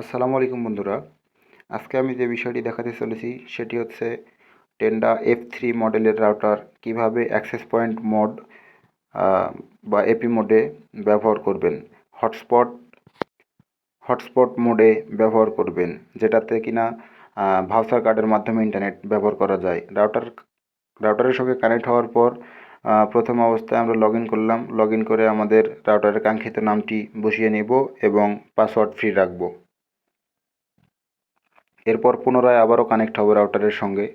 আসসালামু আলাইকুম বন্ধুরা। আজকে আমি যে বিষয়টি দেখাতে চলেছি, সেটি হচ্ছে টেন্ডা এফ থ্রি মডেলের রাউটার কীভাবে অ্যাক্সেস পয়েন্ট মোড বা এপি মোডে ব্যবহার করবেন। হটস্পট হটস্পট মোডে ব্যবহার করবেন, যেটাতে কিনা ভাউচার কার্ডের মাধ্যমে ইন্টারনেট ব্যবহার করা যায়। রাউটার রাউটারের সঙ্গে কানেক্ট হওয়ার পর প্রথম অবস্থায় আমরা লগ করলাম। লগ করে আমাদের রাউটারের কাঙ্ক্ষিত নামটি বসিয়ে নেব এবং পাসওয়ার্ড ফ্রি রাখব। এরপর পুনরায় আবারও কানেক্ট হবে রাউটারের সঙ্গে।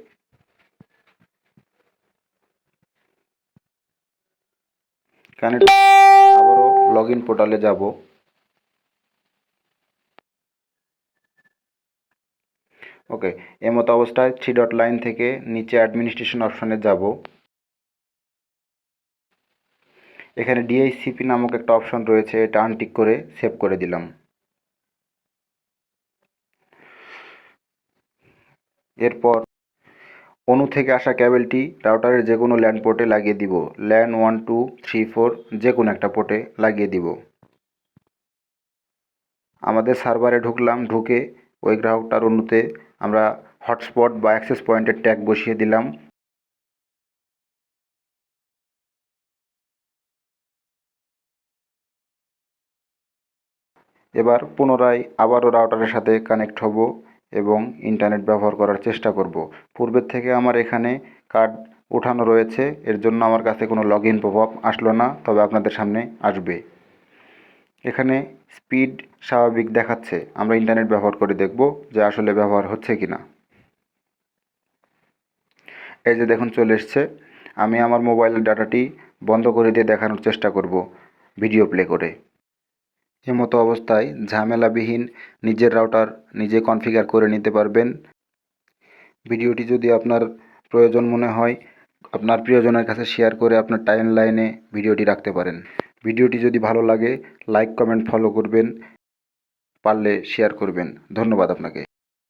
কানেক্ট আবারও লগ ইন পোর্টালে যাব। ওকে এমতো অবস্থায় থ্রি ডট লাইন থেকে নিচে অ্যাডমিনিস্ট্রেশন অপশনে যাব। এখানে ডিআইসিপি নামক একটা অপশন রয়েছে, এটা আনটিক করে সেভ করে দিলাম। এরপর অনু থেকে আসা ক্যাবেলটি রাউটারের যে কোনো ল্যান্ড পোর্টে লাগিয়ে দিব। LAN one, two, three, four যে কোনো একটা পোর্টে লাগিয়ে দিব। আমাদের সার্ভারে ঢুকলাম, ঢুকে ওই গ্রাহকটার অনুতে আমরা হটস্পট বা অ্যাক্সেস পয়েন্টের ট্যাগ বসিয়ে দিলাম। এবার পুনরায় আবারও রাউটারের সাথে কানেক্ট হব। এবং ইন্টারনেট ব্যবহার করার চেষ্টা করব। পূর্বের থেকে আমার এখানে কার্ড ওঠানো রয়েছে। এর জন্য আমার কাছে কোনো লগ ইন প্রভাব আসলো না, তবে আপনাদের সামনে আসবে। এখানে স্পিড স্বাভাবিক দেখাচ্ছে। আমরা ইন্টারনেট ব্যবহার করে দেখব যে আসলে ব্যবহার হচ্ছে কি না এই যে দেখুন, চলে এসছে। আমি আমার মোবাইলের ডাটাটি বন্ধ করে দিয়ে দেখানোর চেষ্টা করব ভিডিও প্লে করে। এমতো অবস্থায় ঝামেলাবিহীন নিজের রাউটার নিজে কনফিগার করে নিতে পারবেন। ভিডিওটি যদি আপনার প্রয়োজন মনে হয়, আপনার প্রিয়জনের কাছে শেয়ার করে আপনার টাইম লাইনে ভিডিওটি রাখতে পারেন। ভিডিওটি যদি ভালো লাগে লাইক কমেন্ট ফলো করবেন, পারলে শেয়ার করবেন। ধন্যবাদ আপনাকে।